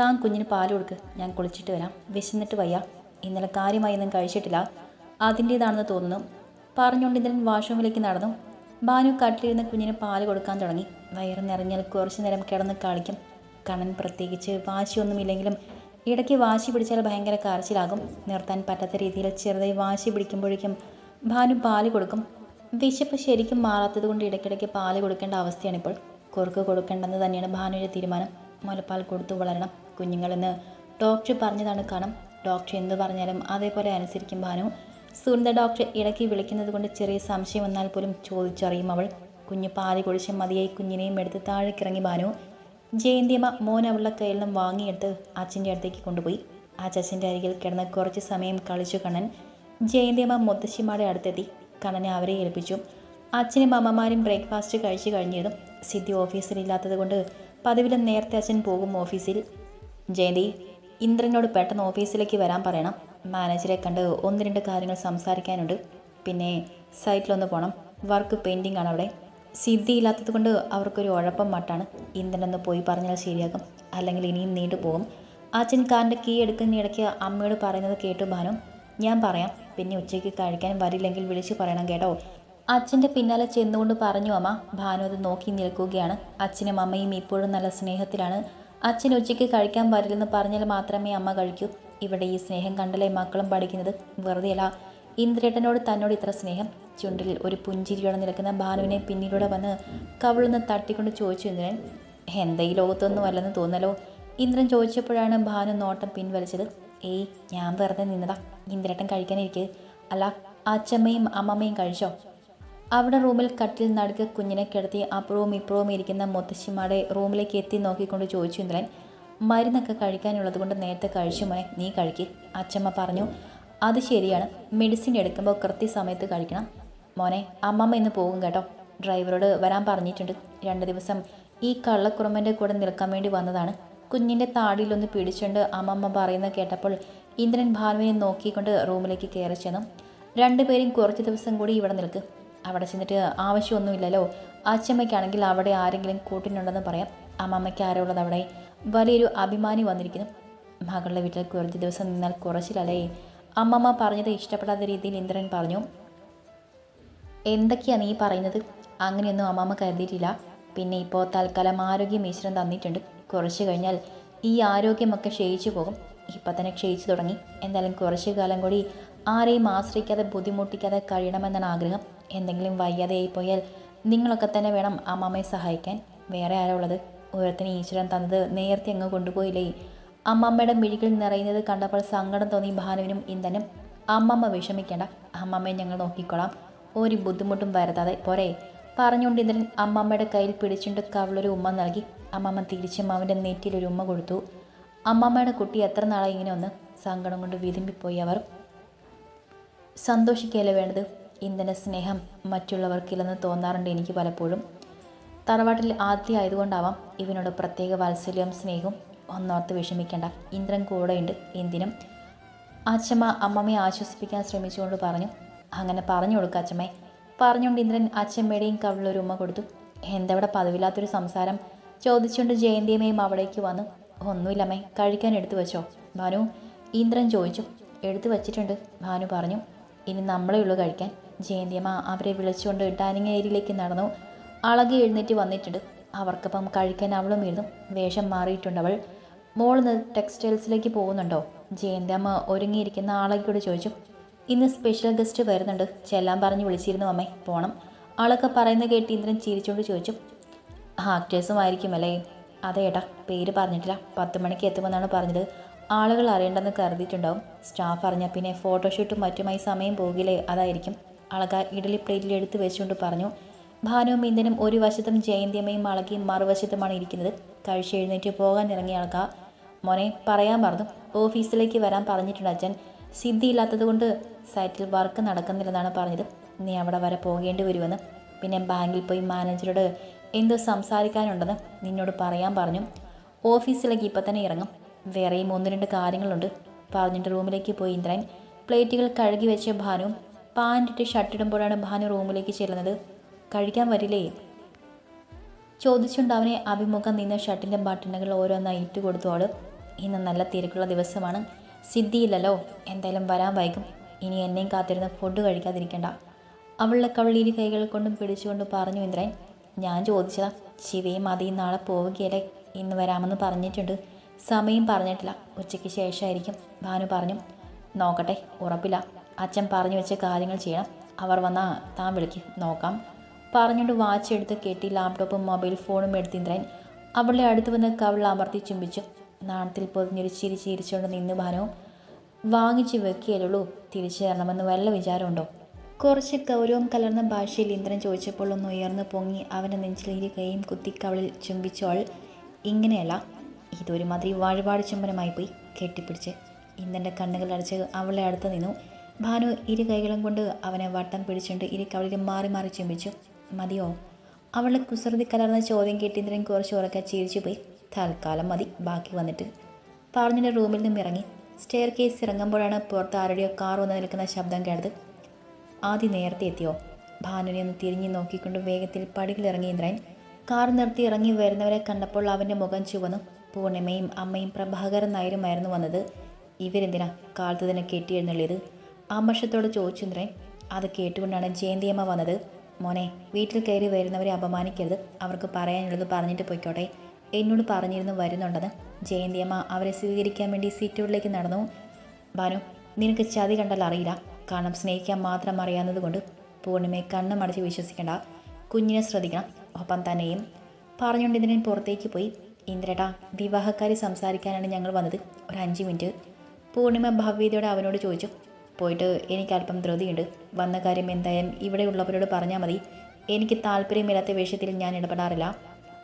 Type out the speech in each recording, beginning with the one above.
താൻ കുഞ്ഞിന് പാൽ കൊടുക്ക്. ഞാൻ കുളിച്ചിട്ട് വരാം. വിശന്നിട്ട് വയ്യ. ഇന്നലെ കാര്യമായി ഒന്നും കഴിച്ചിട്ടില്ല. അതിന്റേതാണെന്ന് തോന്നുന്നു. പറഞ്ഞുകൊണ്ട് ഇന്ദ്രൻ വാഷ്റൂമിലേക്ക് നടന്നു. ബാനു കട്ടിലിരുന്ന് കുഞ്ഞിന് പാൽ കൊടുക്കാൻ തുടങ്ങി. വയറ് നിറഞ്ഞാൽ കുറച്ച് നേരം കിടന്ന് കളിക്കും. കണ്ണൻ പ്രത്യേകിച്ച് വാശിയൊന്നുമില്ലെങ്കിലും ഇടയ്ക്ക് വാശി പിടിച്ചാൽ ഭയങ്കര കരച്ചിലാകും. നിർത്താൻ പറ്റാത്ത രീതിയിൽ ചെറുതായി വാശി പിടിക്കുമ്പോഴേക്കും ഭാനു പാൽ കൊടുക്കും. വിശപ്പ് ശരിക്കും മാറാത്തത് കൊണ്ട് ഇടയ്ക്കിടയ്ക്ക് പാൽ കൊടുക്കേണ്ട അവസ്ഥയാണിപ്പോൾ. കുറുക്ക് കൊടുക്കേണ്ടെന്ന് തന്നെയാണ് ഭാനുവിന്റെ തീരുമാനം. മുലപ്പാൽ കൊടുത്തു വളരണം. കുഞ്ഞുങ്ങളെന്ന് ഡോക്ടർ പറഞ്ഞതാണ് കാണാം ഡോക്ടർ എന്ത് പറഞ്ഞാലും അതേപോലെ അനുസരിക്കും ഭാനു. സുനിത ഡോക്ടർ ഇടയ്ക്ക് വിളിക്കുന്നത് കൊണ്ട് ചെറിയ സംശയം വന്നാൽ പോലും ചോദിച്ചറിയും അവൾ. കുഞ്ഞ് പാൽ കുഴിച്ച മതിയായി കുഞ്ഞിനെയും എടുത്ത് താഴേക്കിറങ്ങി ഭാനു. ജയന്തിയമ്മ മോൻ അവളുടെ കയ്യിൽ നിന്നും വാങ്ങിയെടുത്ത് അച്ഛന്റെ അടുത്തേക്ക് കൊണ്ടുപോയി. ആ ചച്ചന്റെ അരികിൽ കിടന്ന് കുറച്ച് സമയം കളിച്ചു കണ്ണൻ ജയന്തിയമ്മ മുത്തശ്ശിമാരുടെ അടുത്തെത്തി. കണ്ണനെ അവരെ ഏൽപ്പിച്ചു. അച്ഛനും അമ്മമാരും ബ്രേക്ക്ഫാസ്റ്റ് കഴിച്ചു കഴിഞ്ഞതും സിദ്ധി ഓഫീസിലില്ലാത്തത് കൊണ്ട് പതിവിലും നേരത്തെ അച്ഛൻ പോകും ഓഫീസിൽ. ജയന്തി ഇന്ദ്രനോട് പെട്ടെന്ന് ഓഫീസിലേക്ക് വരാൻ പറയണം. മാനേജറെ കണ്ട് ഒന്ന് രണ്ട് കാര്യങ്ങൾ സംസാരിക്കാനുണ്ട്. പിന്നെ സൈറ്റിലൊന്ന് പോകണം വർക്ക് പെയിന്റിംഗ് ആണ് അവിടെ. സിദ്ധി ഇല്ലാത്തത് കൊണ്ട് അവർക്കൊരു ഉഴപ്പം മട്ടാണ്. ഇന്ദ്രനൊന്ന് പോയി പറഞ്ഞാൽ ശരിയാകും. അല്ലെങ്കിൽ ഇനിയും നീണ്ടു പോകും. അച്ഛൻ കാറിന്റെ കീ എടുക്കുന്ന ഇടയ്ക്ക് അമ്മയോട് പറയുന്നത് കേട്ടു ഭാനു. ഞാൻ പറയാം. പിന്നെ ഉച്ചയ്ക്ക് കഴിക്കാൻ വരില്ലെങ്കിൽ വിളിച്ചു പറയണം കേട്ടോ. അച്ഛന്റെ പിന്നാലെ ചെന്നുകൊണ്ട് പറഞ്ഞു അമ്മ ഭാനു അത് നോക്കി നിൽക്കുകയാണ്. അച്ഛനും അമ്മയും ഇപ്പോഴും നല്ല സ്നേഹത്തിലാണ്. അച്ഛൻ ഉച്ചയ്ക്ക് കഴിക്കാൻ പാടില്ലെന്ന് പറഞ്ഞാൽ മാത്രമേ അമ്മ കഴിക്കൂ. ഇവിടെ ഈ സ്നേഹം കണ്ടല്ലേ മക്കളും പഠിക്കുന്നത്? വെറുതെയല്ല ഇന്ദ്രേട്ടനോട് തന്നോട് ഇത്ര സ്നേഹം? ചുണ്ടിൽ ഒരു പുഞ്ചിരിയോടെ നിൽക്കുന്ന ഭാനുവിനെ പിന്നിലൂടെ വന്ന് കവിളൊന്ന് തട്ടിക്കൊണ്ട് ചോദിച്ചു ഇന്ദ്രൻ എന്താ ഈ ലോകത്തൊന്നും അല്ലെന്ന് തോന്നലോ? ഇന്ദ്രൻ ചോദിച്ചപ്പോഴാണ് ഭാനു നോട്ടം പിൻവലിച്ചത്. ഏയ് ഞാൻ വെറുതെ നിന്നതാ. ഇന്ദ്രേട്ടൻ കഴിക്കാനിരിക്കുക അല്ല അച്ഛമ്മയും അമ്മമ്മയും കഴിച്ചോ? അവിടെ റൂമിൽ കട്ടിൽ നടുക്ക് കുഞ്ഞിനെ കിടത്തി അപ്പുറവും ഇപ്പുറവും ഇരിക്കുന്ന മുത്തശ്ശിമാടെ റൂമിലേക്ക് എത്തി നോക്കിക്കൊണ്ട് ചോദിച്ചു ഇന്ദ്രൻ മരുന്നൊക്കെ കഴിക്കാനുള്ളത് കൊണ്ട് നേരത്തെ കഴിച്ചു മോനെ നീ കഴിക്കി അച്ചമ്മ പറഞ്ഞു. അത് ശരിയാണ് മെഡിസിൻ എടുക്കുമ്പോൾ കൃത്യസമയത്ത് കഴിക്കണം. മോനെ അമ്മമ്മ ഇന്ന് പോകും കേട്ടോ ഡ്രൈവറോട് വരാൻ പറഞ്ഞിട്ടുണ്ട്. രണ്ട് ദിവസം ഈ കള്ളക്കുറുമ്പന്റെ കൂടെ നിൽക്കാൻ വേണ്ടി വന്നതാണ്. കുഞ്ഞിന്റെ താടിയിലൊന്ന് പിടിച്ചുകൊണ്ട് അമ്മമ്മ പറയുന്നത് കേട്ടപ്പോൾ ഇന്ദ്രൻ ഭാനുവിനെ നോക്കിക്കൊണ്ട് റൂമിലേക്ക് കയറി ചെന്നു. രണ്ടുപേരും കുറച്ച് ദിവസം കൂടി ഇവിടെ നിൽക്ക് അവിടെ ചെന്നിട്ട് ആവശ്യമൊന്നുമില്ലല്ലോ. അച്ഛമ്മയ്ക്കാണെങ്കിൽ അവിടെ ആരെങ്കിലും കൂട്ടിനുണ്ടെന്ന് പറയാം. അമ്മമ്മയ്ക്ക് ആരോ ഉള്ളത് അവിടെ. വലിയൊരു അഭിമാനി വന്നിരിക്കുന്നു. മകളുടെ വീട്ടിൽ കുറച്ച് ദിവസം നിന്നാൽ കുറച്ചില്ലല്ലേ അമ്മമ്മ പറഞ്ഞത് ഇഷ്ടപ്പെടാത്ത രീതിയിൽ ഇന്ദ്രൻ പറഞ്ഞു. എന്തൊക്കെയാണ് നീ പറയുന്നത്? അങ്ങനെയൊന്നും അമ്മമ്മ കരുതിയിട്ടില്ല. പിന്നെ ഇപ്പോൾ തൽക്കാലം ആരോഗ്യം ഈശ്വരൻ തന്നിട്ടുണ്ട്. കുറച്ച് കഴിഞ്ഞാൽ ഈ ആരോഗ്യമൊക്കെ ക്ഷയിച്ചു പോകും. ഇപ്പം തന്നെ ക്ഷയിച്ചു തുടങ്ങി. എന്തായാലും കുറച്ച് കാലം കൂടി ആരെയും ആശ്രയിക്കാതെ ബുദ്ധിമുട്ടിക്കാതെ കഴിയണമെന്നാണ് ആഗ്രഹം. എന്തെങ്കിലും വയ്യാതെയായി പോയാൽ നിങ്ങളൊക്കെ തന്നെ വേണം അമ്മമ്മയെ സഹായിക്കാൻ. വേറെ ആരാ ഉള്ളത്? ഈശ്വരൻ തന്നത് നേരത്തെ അങ്ങ് കൊണ്ടുപോയില്ലേ? അമ്മമ്മയുടെ മിഴികൾ നിറയുന്നത് കണ്ടപ്പോൾ സങ്കടം തോന്നി ഭാനുവിനും ഇന്ദനും അമ്മമ്മ വിഷമിക്കേണ്ട. അമ്മമ്മയെ ഞങ്ങൾ നോക്കിക്കോളാം ഒരു ബുദ്ധിമുട്ടും വരുത്താതെ പോരെ. പറഞ്ഞുകൊണ്ട് ഇന്ദ്രൻ അമ്മമ്മയുടെ കയ്യിൽ പിടിച്ചുകൊണ്ട് കവളൊരു ഉമ്മ നൽകി. അമ്മമ്മ തിരിച്ചും അവന്റെ നെറ്റിയിൽ ഒരു ഉമ്മ കൊടുത്തു. അമ്മമ്മയുടെ കുട്ടി എത്ര നാളായി ഇങ്ങനെ ഒന്ന് സങ്കടം കൊണ്ട് വിതുമ്പിപ്പോയി അവർ? സന്തോഷിക്കുകയല്ലേ വേണ്ടത്? ഇന്ദ്രന്റെ സ്നേഹം മറ്റുള്ളവർക്കില്ലെന്ന് തോന്നാറുണ്ട് എനിക്ക് പലപ്പോഴും. തറവാട്ടിൽ ആദ്യം ആയതുകൊണ്ടാവാം ഇവനോട് പ്രത്യേക വാത്സല്യവും സ്നേഹവും ഒന്നോർത്ത് വിഷമിക്കേണ്ട. ഇന്ദ്രൻ കൂടെയുണ്ട് എന്തിനും. അച്ഛമ്മ അമ്മമ്മയെ ആശ്വസിപ്പിക്കാൻ ശ്രമിച്ചുകൊണ്ട് പറഞ്ഞു അങ്ങനെ പറഞ്ഞു കൊടുക്കുക അച്ഛമ്മേ. പറഞ്ഞുകൊണ്ട് ഇന്ദ്രൻ അച്ഛമ്മയുടെയും കവിളിലൊരു ഉമ്മ കൊടുത്തു. എന്തവിടെ പതിവില്ലാത്തൊരു സംസാരം. ചോദിച്ചുകൊണ്ട് ജയന്തിയമ്മയും അവിടേക്ക് വന്നു. ഒന്നുമില്ലമ്മേ കഴിക്കാൻ എടുത്തു വെച്ചോ. ഭാനു ഇന്ദ്രൻ ചോദിച്ചു. എടുത്തു വച്ചിട്ടുണ്ട് ഭാനു പറഞ്ഞു. ഇനി നമ്മളേ ഉള്ളൂ കഴിക്കാൻ. ജയന്തിയമ്മ അവരെ വിളിച്ചുകൊണ്ട് ഡൈനിങ് ഏരിയയിലേക്ക് നടന്നു. അളകി എഴുന്നേറ്റ് വന്നിട്ടുണ്ട്. അവർക്കൊപ്പം കഴിക്കാൻ അവളും ഇരുന്നു. വേഷം മാറിയിട്ടുണ്ട് അവൾ. മോൾ ഇന്ന് ടെക്സ്റ്റൈൽസിലേക്ക് പോകുന്നുണ്ടോ? ജയന്തിയമ്മ ഒരുങ്ങിയിരിക്കുന്ന ആളകിയോട് ചോദിച്ചു. ഇന്ന് സ്പെഷ്യൽ ഗസ്റ്റ് വരുന്നുണ്ട്. ചെല്ലാൻ പറഞ്ഞ് വിളിച്ചിരുന്നു അമ്മേ. പോണം. ആളൊക്കെ പറയുന്ന കേട്ട് ഇന്ദ്രൻ ചിരിച്ചുകൊണ്ട് ചോദിച്ചു. ആക്ടേഴ്സും ആയിരിക്കും അല്ലേ? അതെ ഏട്ടാ. പേര് പറഞ്ഞിട്ടില്ല. പത്ത് മണിക്ക് എത്തുമെന്നാണ് പറഞ്ഞത്. ആളുകൾ അറിയേണ്ടെന്ന് കരുതിയിട്ടുണ്ടാവും. സ്റ്റാഫ് അറിഞ്ഞാൽ പിന്നെ ഫോട്ടോഷൂട്ടും മറ്റുമായി സമയം പോകില്ലേ? അതായിരിക്കും. അളക ഇഡലി പ്ലേറ്റിൽ എടുത്തു വെച്ചുകൊണ്ട് പറഞ്ഞു ഭാനുവും ഇന്ദനും ഒരു വശത്തും ജയന്തിയമ്മയും അളകിയും മറുവശത്തുമാണ് ഇരിക്കുന്നത്. കഴിച്ച് എഴുന്നേറ്റ് പോകാൻ ഇറങ്ങിയ അളക മോനെ പറയാൻ പറഞ്ഞു ഓഫീസിലേക്ക് വരാൻ പറഞ്ഞിട്ടുണ്ട് അച്ഛൻ. സിദ്ധി ഇല്ലാത്തത് കൊണ്ട് സൈറ്റിൽ വർക്ക് നടക്കുന്നില്ലെന്നാണ് പറഞ്ഞത്. നീ അവിടെ വരെ പോകേണ്ടി വരുമെന്ന്. പിന്നെ ബാങ്കിൽ പോയി മാനേജറോട് എന്തോ സംസാരിക്കാനുണ്ടെന്ന് നിന്നോട് പറയാൻ പറഞ്ഞു. ഓഫീസിലേക്ക് ഇപ്പം തന്നെ ഇറങ്ങും. വേറെയും ഒന്ന് രണ്ട് കാര്യങ്ങളുണ്ട് പറഞ്ഞിട്ട് റൂമിലേക്ക് പോയി ഇന്ദ്രൻ. പ്ലേറ്റുകൾ കഴുകി വെച്ച ഭാനുവും പാന്റിട്ട് ഷർട്ടിടുമ്പോഴാണ് ഭാനു റൂമിലേക്ക് ചെല്ലുന്നത്. കഴിക്കാൻ വരില്ലേ? ചോദിച്ചുകൊണ്ട് അവനെ അഭിമുഖം നിന്ന ഷർട്ടിന്റെ ബട്ടണുകൾ ഓരോന്നായി ഇട്ട് കൊടുത്തു അവൾ ഇന്ന് നല്ല തിരക്കുള്ള ദിവസമാണ്. സിദ്ധിയില്ലല്ലോ. എന്തായാലും വരാൻ വൈകും. ഇനി എന്നെയും കാത്തിരുന്ന് ഫുഡ് കഴിക്കാതിരിക്കണ്ട. അവളുടെ കവളിരി കൈകൾ കൊണ്ടും പിടിച്ചുകൊണ്ട് പറഞ്ഞു ഇന്ദ്രൻ ഞാൻ ചോദിച്ചതാ. ശിവയും മതിയും നാളെ പോവുകയല്ലേ ഇന്ന് വരാമെന്ന് പറഞ്ഞിട്ടുണ്ട്. സമയം പറഞ്ഞിട്ടില്ല. ഉച്ചയ്ക്ക് ശേഷമായിരിക്കും ഭാനു പറഞ്ഞു. നോക്കട്ടെ ഉറപ്പില്ല. അച്ഛൻ പറഞ്ഞു വെച്ച കാര്യങ്ങൾ ചെയ്യണം. അവർ വന്നാൽ താൻ വിളിക്ക് നോക്കാം. പറഞ്ഞുകൊണ്ട് വാച്ച് എടുത്ത് കെട്ടി ലാപ്ടോപ്പും മൊബൈൽ ഫോണും എടുത്ത് ഇന്ദ്രൻ അവളുടെ അടുത്ത് വന്ന് കവിൾ അമർത്തി ചുംബിച്ചു. നാണത്തിൽ പൊതിഞ്ഞൊരു ചിരി ചിരിച്ചുകൊണ്ട് നിന്ന് ഭാനവും വാങ്ങിച്ച് വെക്കുകയുള്ളൂ തിരിച്ചു തരണമെന്ന് വല്ല വിചാരമുണ്ടോ? കുറച്ച് ഗൗരവം കലർന്ന ഭാഷയിൽ ഇന്ദ്രൻ ചോദിച്ചപ്പോൾ ഒന്ന് ഉയർന്നു പൊങ്ങി അവന്റെ നെഞ്ചിൽ ഇരു കൈയും കുത്തി കവളിൽ ചുംബിച്ചോൾ ഇങ്ങനെയല്ല ഇതൊരുമാതിരി വാഴപാട് ചുംബനമായി പോയി കെട്ടിപ്പിടിച്ച്. ഇന്ദ്രന്റെ കണ്ണുകൾ അടച്ച് അവളെ അടുത്ത് നിന്നു. ഭാനു ഇരു കൈകളും കൊണ്ട് അവനെ വട്ടം പിടിച്ചുകൊണ്ട് ഇരു കവളിൽ മാറി മാറി ചുംബിച്ചു. മതിയോ? അവളുടെ കുസൃതി കലർന്ന ചോദ്യം കേട്ടിന്ദ്രൻ കുറച്ച് ഉറക്കെ ചിരിച്ചു പോയി തൽക്കാലം മതി ബാക്കി വന്നിട്ട്. പറഞ്ഞിട്ട് റൂമിൽ നിന്നും ഇറങ്ങി. സ്റ്റെയർ കേസ് ഇറങ്ങുമ്പോഴാണ് പുറത്ത് ആരുടെയോ കാർ വന്ന് നിൽക്കുന്ന ശബ്ദം കേട്ടത്. ആദ്യം നേരത്തെ എത്തിയോ? ഭാനുവിനെ ഒന്ന് തിരിഞ്ഞു നോക്കിക്കൊണ്ട് വേഗത്തിൽ പടികളിറങ്ങി ഇന്ദ്രൻ. കാർ നിർത്തി ഇറങ്ങി വരുന്നവരെ കണ്ടപ്പോൾ അവന്റെ മുഖം ചുവന്നു. പൂർണിമയും അമ്മയും പ്രഭാകരൻ നായരുമായിരുന്നു വന്നത്. ഇവരെന്തിനാ കാലത്ത് തന്നെ കെട്ടിയെഴുന്നള്ളിയത് ആമർഷത്തോട് ചോദിച്ചിന്ദ്രൻ അത് കേട്ടുകൊണ്ടാണ് ജയന്തിയമ്മ വന്നത്. മോനെ വീട്ടിൽ കയറി വരുന്നവരെ അപമാനിക്കരുത്. അവർക്ക് പറയാനുള്ളത് പറഞ്ഞിട്ട് പോയിക്കോട്ടെ. എന്നോട് പറഞ്ഞിരുന്നു വരുന്നുണ്ടെന്ന്. ജയന്തിയമ്മ അവരെ സ്വീകരിക്കാൻ വേണ്ടി സീറ്റുകളിലേക്ക് നടന്നു. ഭാനു നിനക്ക് ചതി കണ്ടാൽ അറിയില്ല. കാരണം സ്നേഹിക്കാൻ മാത്രം അറിയാവുന്നതുകൊണ്ട് പൂർണിമയെ കണ്ണുമടച്ച് വിശ്വസിക്കേണ്ട. കുഞ്ഞിനെ ശ്രദ്ധിക്കണം. ഒപ്പം തന്നെയും പറഞ്ഞുകൊണ്ട് ഇതിനെ പുറത്തേക്ക് പോയി. ഇന്ദ്രേട്ടാ വിവാഹക്കാരി സംസാരിക്കാനാണ് ഞങ്ങൾ വന്നത്. ഒരു അഞ്ച് മിനിറ്റ്. പൂർണിമ ഭവ്യതയോടെ അവനോട് ചോദിച്ചു. പോയിട്ട് എനിക്ക് അല്പം ധൃതിയുണ്ട്. വന്ന കാര്യം എന്തായാലും ഇവിടെയുള്ളവരോട് പറഞ്ഞാൽ മതി. എനിക്ക് താല്പര്യമില്ലാത്ത വിഷയത്തിൽ ഞാൻ ഇടപെടാറില്ല.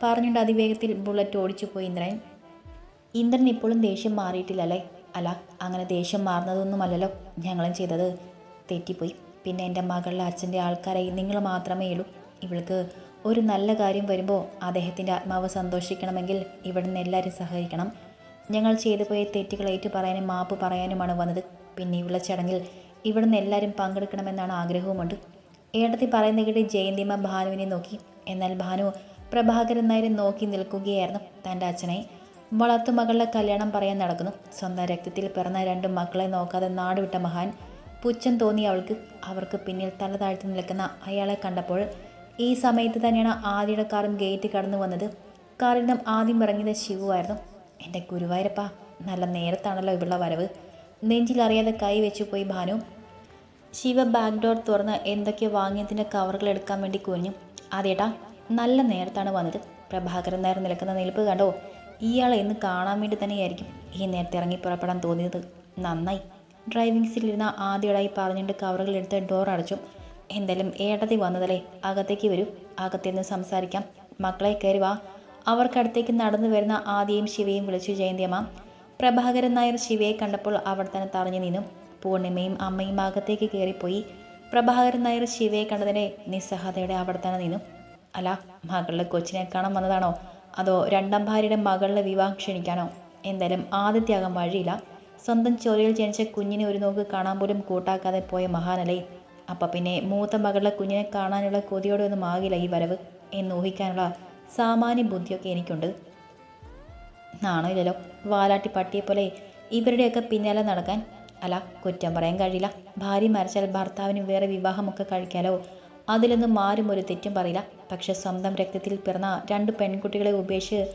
പറഞ്ഞുകൊണ്ട് അതിവേഗത്തിൽ ബുള്ളറ്റ് ഓടിച്ചു പോയി ഇന്ദ്രൻ. ഇന്ദ്രൻ ഇപ്പോഴും ദേഷ്യം മാറിയിട്ടില്ലല്ലേ? അല്ല അങ്ങനെ ദേഷ്യം മാറുന്നതൊന്നുമല്ലല്ലോ ഞങ്ങളും ചെയ്തത്. തെറ്റിപ്പോയി. പിന്നെ എന്റെ മകളുടെ അച്ഛന്റെ ആൾക്കാരായി നിങ്ങൾ മാത്രമേ ഉള്ളൂ. ഇവൾക്ക് ഒരു നല്ല കാര്യം വരുമ്പോൾ അദ്ദേഹത്തിന്റെ ആത്മാവ് സന്തോഷിക്കണമെങ്കിൽ ഇവിടുന്ന് എല്ലാവരും സഹകരിക്കണം. ഞങ്ങൾ ചെയ്തു പോയ തെറ്റുകൾ ഏറ്റു പറയാനും മാപ്പ് പറയാനുമാണ് വന്നത്. പിന്നെ ഇവിടെ ചടങ്ങിൽ ഇവിടുന്ന് എല്ലാവരും പങ്കെടുക്കണമെന്നാണ് ആഗ്രഹവുമുണ്ട്. ഏടത്തി പറയുന്ന കേട്ട് ജയന്തിമ ഭാനുവിനെ നോക്കി. എന്നാൽ ഭാനു പ്രഭാകരൻ നായരെ നോക്കി നിൽക്കുകയായിരുന്നു തന്റെ അച്ഛനെ. വളർത്തുമകളുടെ കല്യാണം പറയാൻ നടക്കുന്നു. സ്വന്തം രക്തത്തിൽ പിറന്ന രണ്ട് മക്കളെ നോക്കാതെ നാടുവിട്ട മഹാൻ പുച്ഛം തോന്നി അവൾക്ക്. അവർക്ക് പിന്നിൽ തല താഴ്ത്തി നിൽക്കുന്ന അയാളെ കണ്ടപ്പോൾ ഈ സമയത്ത് തന്നെയാണ് ആദ്യയുടെ കാറും ഗേറ്റ് കടന്നു വന്നത്. കാറിൽ നിന്നും ആദ്യം ഇറങ്ങിയത് ശിവുവായിരുന്നു. എന്റെ ഗുരുവായൂരപ്പ നല്ല നേരത്താണല്ലോ ഇവിടെ വരവ്. നെഞ്ചിലറിയാതെ കൈ വെച്ചു പോയി ഭാനു. ശിവ ബാക്ക് ഡോർ തുറന്ന് എന്തൊക്കെയോ വാങ്ങിയതിന്റെ കവറുകൾ എടുക്കാൻ വേണ്ടി കുഞ്ഞു അതേട്ടാ നല്ല നേരത്താണ് വന്നത്. പ്രഭാകരൻ നേരം നിൽക്കുന്ന നിൽപ്പ് കണ്ടോ? ഇയാളെ ഇന്ന് കാണാൻ വേണ്ടി തന്നെയായിരിക്കും ഈ നേരത്തെ ഇറങ്ങി പുറപ്പെടാൻ തോന്നിയത്. നന്നായി. ഡ്രൈവിംഗ് സീറ്റിലിരുന്ന ആദ്യമായി പറഞ്ഞിട്ട് കവറുകൾ എടുത്ത് ഡോർ അടച്ചു. എന്തായാലും ഏട്ടത്തി വന്നതല്ലേ? അകത്തേക്ക് വരൂ. അകത്തേന്ന് സംസാരിക്കാം. മക്കളെ കയറി വാ. അവർക്കടുത്തേക്ക് നടന്നു വരുന്ന ആദ്യയും ശിവയും വിളിച്ചു ജയന്തിയമ്മ പ്രഭാകരൻ നായർ ശിവയെ കണ്ടപ്പോൾ അവിടെ തന്നെ തറഞ്ഞു നിന്നു. പൂർണിമയും അമ്മയും അകത്തേക്ക് കയറിപ്പോയി. പ്രഭാകരൻ നായർ ശിവയെ കണ്ടതിനെ നിസ്സഹതയുടെ അവിടെ തന്നെ നിന്നു. അല്ല മകളുടെ കൊച്ചിനെ കാണാൻ വന്നതാണോ? അതോ രണ്ടാം ഭാര്യയുടെ മകളുടെ വിവാഹം ക്ഷണിക്കാനോ? എന്തായാലും ആദ്യത്യാഗം വഴിയില്ല. സ്വന്തം ചോരയിൽ ജനിച്ച കുഞ്ഞിനെ ഒരു നോക്ക് കാണാൻ പോലും കൂട്ടാക്കാതെ പോയ മഹാനലയിൽ അപ്പം പിന്നെ മൂത്ത മകളുടെ കുഞ്ഞിനെ കാണാനുള്ള കൊതിയോടെ ഒന്നും ആകില്ല ഈ വരവ്. എന്ന് ഊഹിക്കാനുള്ള സാമാന്യ ബുദ്ധിയൊക്കെ എനിക്കുണ്ട്. നാണമില്ലല്ലോ വാലാട്ടി പട്ടിയെ പോലെ ഇവരുടെയൊക്കെ പിന്നാലെ നടക്കാൻ. അല്ല കുറ്റം പറയാൻ കഴിയില്ല. ഭാര്യ മരിച്ചാൽ ഭർത്താവിന് വേറെ വിവാഹമൊക്കെ കഴിക്കാലോ? അതിലൊന്നും ആരും ഒരു തെറ്റും പറയില്ല. പക്ഷെ സ്വന്തം രക്തത്തിൽ പിറന്ന രണ്ട് പെൺകുട്ടികളെ ഉപേക്ഷിച്ച്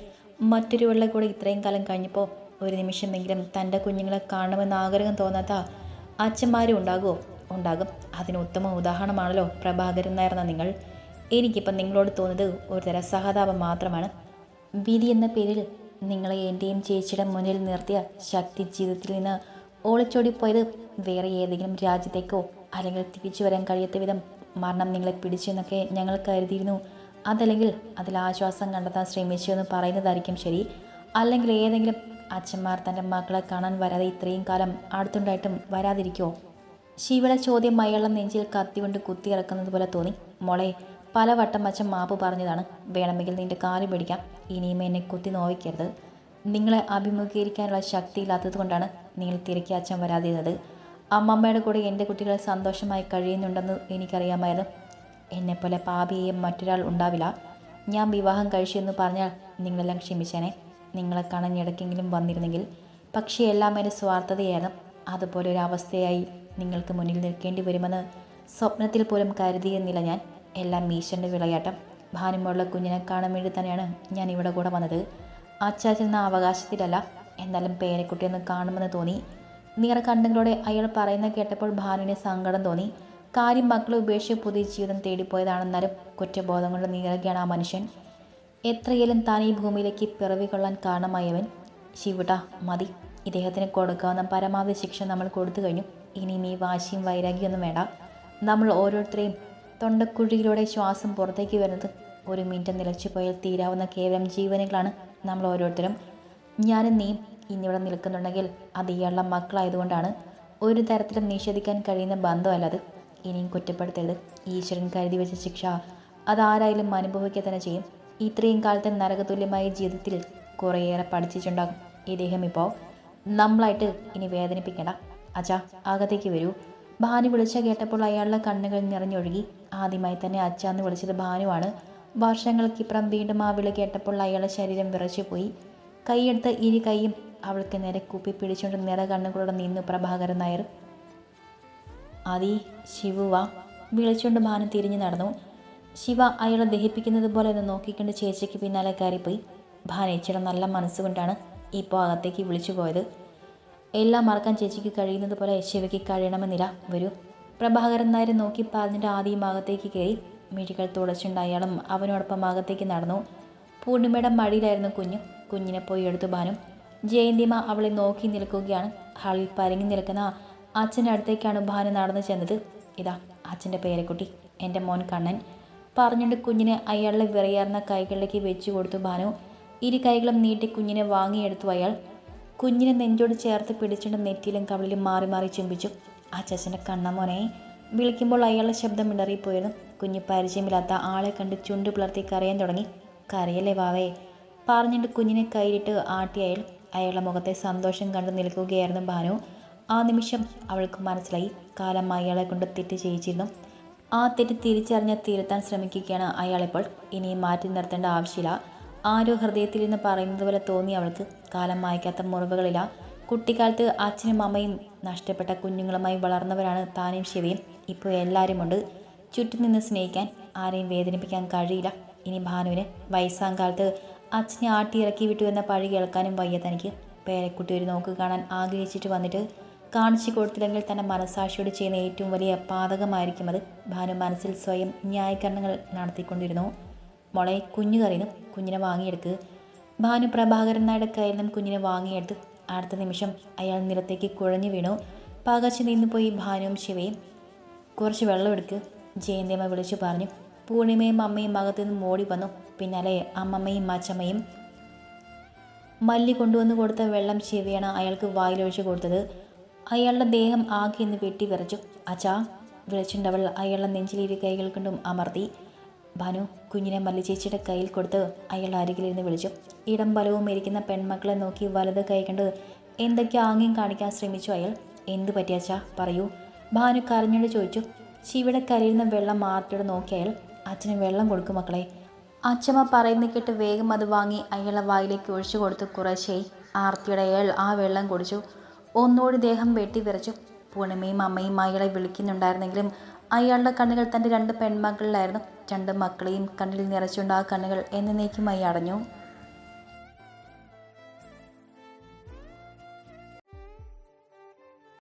മറ്റൊരുവളുടെ കൂടെ ഇത്രയും കാലം കഴിഞ്ഞപ്പോൾ ഒരു നിമിഷമെങ്കിലും തന്റെ കുഞ്ഞുങ്ങളെ കാണണമെന്ന് ആഗ്രഹം തോന്നാത്ത അച്ഛന്മാരും ഉണ്ടാകുമോ ഉണ്ടാകും. അതിന് ഉത്തമ ഉദാഹരണമാണല്ലോ പ്രഭാകരൻ നായർന്ന നിങ്ങൾ. എനിക്കിപ്പം നിങ്ങളോട് തോന്നുന്നത് ഒരു തരം സഹതാപം മാത്രമാണ്. വിധി എന്ന പേരിൽ നിങ്ങളെ എന്റെയും ചേച്ചിയുടെ മുന്നിൽ നിർത്തിയ ശക്തി ജീവിതത്തിൽ നിന്ന് ഓളിച്ചോടിപ്പോയത് വേറെ ഏതെങ്കിലും രാജ്യത്തേക്കോ അല്ലെങ്കിൽ തിരിച്ചു വരാൻ കഴിയാത്ത വിധം മരണം നിങ്ങളെ പിടിച്ചെന്നൊക്കെ ഞങ്ങൾ കരുതിയിരുന്നു. അതല്ലെങ്കിൽ അതിൽ ആശ്വാസം കണ്ടെത്താൻ ശ്രമിച്ചു എന്ന് പറയുന്നതായിരിക്കും ശരി. അല്ലെങ്കിൽ ഏതെങ്കിലും അച്ഛന്മാർ തന്റെ മക്കളെ കാണാൻ വരാതെ ഇത്രയും കാലം അടുത്തുണ്ടായിട്ടും വരാതിരിക്കുമോ ശിവയുടെ ചോദ്യം അയാളുടെ നെഞ്ചിൽ കത്തികൊണ്ട് കുത്തിയിറക്കുന്നത് പോലെ തോന്നി. മോളെ പലവട്ടം അച്ഛൻ മാപ്പ് പറഞ്ഞതാണ്. വേണമെങ്കിൽ നിന്റെ കാൽ പിടിക്കാം. ഇനിയും എന്നെ കുത്തി നോവിക്കരുത്. നിങ്ങളെ അഭിമുഖീകരിക്കാനുള്ള ശക്തി ഇല്ലാത്തത് കൊണ്ടാണ് നിങ്ങൾ തിരക്കി അച്ഛൻ വരാതിരുന്നത്. അമ്മമ്മയുടെ കൂടെ എന്റെ കുട്ടികൾ സന്തോഷമായി കഴിയുന്നുണ്ടെന്ന് എനിക്കറിയാമായിരുന്നു. എന്നെപ്പോലെ പാപിയെയും മറ്റൊരാൾ ഉണ്ടാവില്ല. ഞാൻ വിവാഹം കഴിച്ചു എന്ന് പറഞ്ഞാൽ നിങ്ങളെല്ലാം ക്ഷമിച്ചേനെ. നിങ്ങളെ കാണാൻ ഇടയ്ക്കെങ്കിലും വന്നിരുന്നെങ്കിൽ. പക്ഷേ എല്ലാം എന്റെ സ്വാർത്ഥതയായിരുന്നു. അതുപോലെ ഒരു അവസ്ഥയായി നിങ്ങൾക്ക് മുന്നിൽ നിൽക്കേണ്ടി വരുമെന്ന് സ്വപ്നത്തിൽ പോലും കരുതിയെന്നില്ല ഞാൻ. എല്ലാം മീശന്റെ വിളയാട്ടം. ഭാനുമുള്ള കുഞ്ഞിനെ കാണാൻ വേണ്ടി തന്നെയാണ് ഞാൻ ഇവിടെ കൂടെ വന്നത്. അച്ചാച്ചൻ എന്ന അവകാശത്തിലല്ല എന്നാലും പേരക്കുട്ടിയൊന്ന് കാണുമെന്ന് തോന്നി. നിറ കണ്ണുകളോടെ അയാൾ പറയുന്ന കേട്ടപ്പോൾ ഭാനുവിന് സങ്കടം തോന്നി. കാര്യം മക്കളെ ഉപേക്ഷിച്ച് പുതിയ ജീവിതം തേടിപ്പോയതാണെന്നാലും കുറ്റബോധം കൊണ്ട് നീറുകയാണ് ആ മനുഷ്യൻ. എത്രയേലും താൻ ഈ ഭൂമിയിലേക്ക് പിറവി കൊള്ളാൻ കാരണമായവൻ. ശിവട്ട മതി. ഇദ്ദേഹത്തിന് കൊടുക്കാവുന്ന പരമാവധി ശിക്ഷ നമ്മൾ കൊടുത്തു കഴിഞ്ഞു. ഇനി നീ വാശിയും വൈരാഗ്യമൊന്നും വേണ്ട. നമ്മൾ ഓരോരുത്തരെയും തൊണ്ടക്കുഴിയിലൂടെ ശ്വാസം പുറത്തേക്ക് വരുന്നത് ഒരു മിനിറ്റ് നിലച്ചു പോയാൽ തീരാവുന്ന കേവലം ജീവനുകളാണ് നമ്മൾ ഓരോരുത്തരും. ഞാനും നീ ഇന്നിവിടെ നിൽക്കുന്നുണ്ടെങ്കിൽ അത് ഇയാളുടെ മക്കളായതുകൊണ്ടാണ് ഒരു തരത്തിലും നിഷേധിക്കാൻ കഴിയുന്ന ബന്ധമല്ല അത്. ഇനിയും കുറ്റപ്പെടുത്തരുത്. ഈശ്വരൻ കരുതി വെച്ച ശിക്ഷ അതാരായാലും അനുഭവിക്കുക തന്നെ ചെയ്യും. ഇത്രയും കാലത്തെ നരകതുല്യമായ ജീവിതത്തിൽ കുറേയേറെ പഠിച്ചിട്ടുണ്ടാകും. ഇദ്ദേഹം ഇപ്പോൾ നമ്മളായിട്ട് ഇനി വേദനിപ്പിക്കണ്ട. അച്ഛാ അകത്തേക്ക് വരൂ. ഭാനു വിളിച്ച കേട്ടപ്പോൾ അയാളുടെ കണ്ണുകൾ നിറഞ്ഞൊഴുകി. ആദ്യമായി തന്നെ അച്ചാന്ന് വിളിച്ചത് ഭാനുവാണ്. വർഷങ്ങൾക്കിപ്പുറം വീണ്ടും ആ വിളി കേട്ടപ്പോൾ അയാളുടെ ശരീരം വിറച്ചുപോയി. കൈയെടുത്ത ഇരു കൈയും അവൾക്ക് നേരെ കുപ്പി പിടിച്ചുകൊണ്ട് നിറ കണ്ണുകളോടെ നിന്നു പ്രഭാകരൻ നായർ. അതി ശിവുവ വിളിച്ചുകൊണ്ട് ഭാനു തിരിഞ്ഞു നടന്നു. ശിവ അയാളെ ദഹിപ്പിക്കുന്നത് പോലെ ഒന്ന് നോക്കിക്കൊണ്ട് ചേച്ചിക്ക് പിന്നാലെ കയറിപ്പോയി. ഭാനേച്ചിയുടെ നല്ല മനസ്സുകൊണ്ടാണ് ഇപ്പോൾ അകത്തേക്ക് വിളിച്ചു പോയത് എല്ലാം മറക്കാൻ ചേച്ചിക്ക് കഴിയുന്നത് പോലെ ശിവയ്ക്ക് കഴിയണമെന്നില്ല. വരൂ. പ്രഭാകരൻ നായർ നോക്കി പാലിന്റെ ആദ്യം ഭാഗത്തേക്ക് കയറി. മിഴികൾ തുടച്ചുണ്ട് അയാളും അവനോടൊപ്പം ഭാഗത്തേക്ക് നടന്നു. പൂർണിമയുടെ മടിയിലായിരുന്നു കുഞ്ഞു. കുഞ്ഞിനെ പോയി എടുത്തു ബാനും. ജയന്തിമ അവളെ നോക്കി നിൽക്കുകയാണ്. ഹാളിൽ പരങ്ങി നിൽക്കുന്ന അച്ഛന്റെ അടുത്തേക്കാണ് ഭാനു നടന്നു ചെന്നത്. ഇതാ അച്ഛന്റെ പേരക്കുട്ടി എന്റെ മോൻ കണ്ണൻ. പറഞ്ഞുകൊണ്ട് കുഞ്ഞിനെ അയാളുടെ വിറയാർന്ന കൈകളിലേക്ക് വെച്ചു കൊടുത്തു ഭാനു ഇരു കൈകളും നീട്ടി കുഞ്ഞിനെ വാങ്ങിയെടുത്തു അയാൾ. കുഞ്ഞിനെ നെഞ്ചോട് ചേർത്ത് പിടിച്ചിട്ട് നെറ്റിയിലും കവളിലും മാറി മാറി ചുംബിച്ചു ആ ചച്ചന്റെ കണ്ണമോനെ വിളിക്കുമ്പോൾ അയാളുടെ ശബ്ദം ഇടറിപ്പോയിരുന്നു കുഞ്ഞ് പരിചയമില്ലാത്ത ആളെ കണ്ട് ചുണ്ട് പിളർത്തി കരയാൻ തുടങ്ങി. കരയല്ലേ വാവേ? പറഞ്ഞിട്ട് കുഞ്ഞിനെ കൈയിട്ട് ആട്ടി അയാൾ അയാളുടെ മുഖത്തെ സന്തോഷം കണ്ടു നിൽക്കുകയായിരുന്നു ഭാനു. ആ നിമിഷം അവൾക്ക് മനസ്സിലായി. കാലം അയാളെ കൊണ്ട് തെറ്റ് ചെയ്യിച്ചിരുന്നു. ആ തെറ്റ് തിരിച്ചറിഞ്ഞ് തിരുത്താൻ ശ്രമിക്കുകയാണ് അയാളിപ്പോൾ ഇനിയും മാറ്റി നിർത്തേണ്ട ആവശ്യമില്ല. ആരോ ഹൃദയത്തിൽ നിന്ന് പറയുന്നത് പോലെ തോന്നി അവൾക്ക്. കാലം മായ്ക്കാത്ത മുറിവുകളില്ല കുട്ടിക്കാലത്ത് അച്ഛനും അമ്മയും നഷ്ടപ്പെട്ട കുഞ്ഞുങ്ങളുമായി വളർന്നവരാണ് താനും ശിവയും. ഇപ്പോൾ എല്ലാവരുമുണ്ട് ചുറ്റും നിന്ന് സ്നേഹിക്കാൻ ആരെയും വേദനിപ്പിക്കാൻ കഴിയില്ല. ഇനി ഭാനുവിന് വയസ്സാം കാലത്ത് അച്ഛനെ ആട്ടി ഇറക്കി വിട്ടു എന്ന പഴി കേൾക്കാനും വയ്യ തനിക്ക്. പേരക്കുട്ടി ഒരു നോക്ക് കാണാൻ ആഗ്രഹിച്ചിട്ട് വന്നിട്ട് കാണിച്ചു കൊടുത്തില്ലെങ്കിൽ തന്നെ മനസാക്ഷിയോട് ചെയ്യുന്ന ഏറ്റവും വലിയ പാതകമായിരിക്കും അത്. ഭാനു മനസ്സിൽ സ്വയം ന്യായീകരണങ്ങൾ നടത്തിക്കൊണ്ടിരുന്നു. മോളെ കുഞ്ഞു കറിയുന്നു. കുഞ്ഞിനെ വാങ്ങിയെടുക്ക്. ഭാനു പ്രഭാകരൻ നായുടെ കയ്യിൽ നിന്നും കുഞ്ഞിനെ വാങ്ങിയെടുത്ത് അടുത്ത നിമിഷം അയാൾ നിലത്തേക്ക് കുഴഞ്ഞു വീണു. പകച്ചു നിന്ന് പോയി ഭാനുവും ശിവയും. കുറച്ച് വെള്ളം എടുക്ക് ജയന്തിയമ്മ വിളിച്ചു പറഞ്ഞു. പൂർണിമയും അമ്മയും അകത്തു നിന്ന് ഓടി വന്നു. പിന്നാലെ അമ്മമ്മയും അച്ചമ്മയും മല്ലി കൊണ്ടുവന്ന് കൊടുത്ത വെള്ളം ശിവയാണ് അയാൾക്ക് വായിലൊഴിച്ചു കൊടുത്തത്. അയാളുടെ ദേഹം ആകെ എന്ന് വെട്ടി വിറച്ചു. അച്ഛാ വിളിച്ചിട്ടവൾ അയാളുടെ നെഞ്ചിലിരി കൈകൾ കൊണ്ടും അമർത്തി. ഭാനു കുഞ്ഞിനെ മല്ലി ചേച്ചിയുടെ കയ്യിൽ കൊടുത്ത് അയാൾ അരികിലിരുന്ന് വിളിച്ചു. ഇടം ബലവും ഇരിക്കുന്ന പെൺമക്കളെ നോക്കി വലത് കൈ കണ്ട് എന്തൊക്കെ ആംഗ്യം കാണിക്കാൻ ശ്രമിച്ചു അയാൾ? എന്ത് പറ്റിയാച്ചാ പറയൂ. ഭാനു കരഞ്ഞോട് ചോദിച്ചു. ശിവയുടെ കരയുന്ന വെള്ളം മാർട്ടിയോട് നോക്കി അയാൾ? അച്ഛന് വെള്ളം കൊടുക്കും മക്കളെ. അച്ഛമ്മ പറയുന്ന കേട്ട് വേഗം അത് വാങ്ങി അയാളെ വായിലേക്ക് ഒഴിച്ചു കൊടുത്ത് കുറേശ്ശേയി ആർത്തിയുടെ അയാൾ ആ വെള്ളം കുടിച്ചു. ഒന്നുകൂടി ദേഹം വെട്ടി വിറച്ചു. പൂർണിമയും അമ്മയും അയാളെ വിളിക്കുന്നുണ്ടായിരുന്നെങ്കിലും അയാളുടെ കണ്ണുകൾ തന്റെ രണ്ട് പെൺമക്കളിലായിരുന്നു. രണ്ട് മക്കളെയും കണ്ണിൽ നിറച്ചുകൊണ്ട് ആ കണ്ണുകൾ എന്നേക്കുമായി അടഞ്ഞു.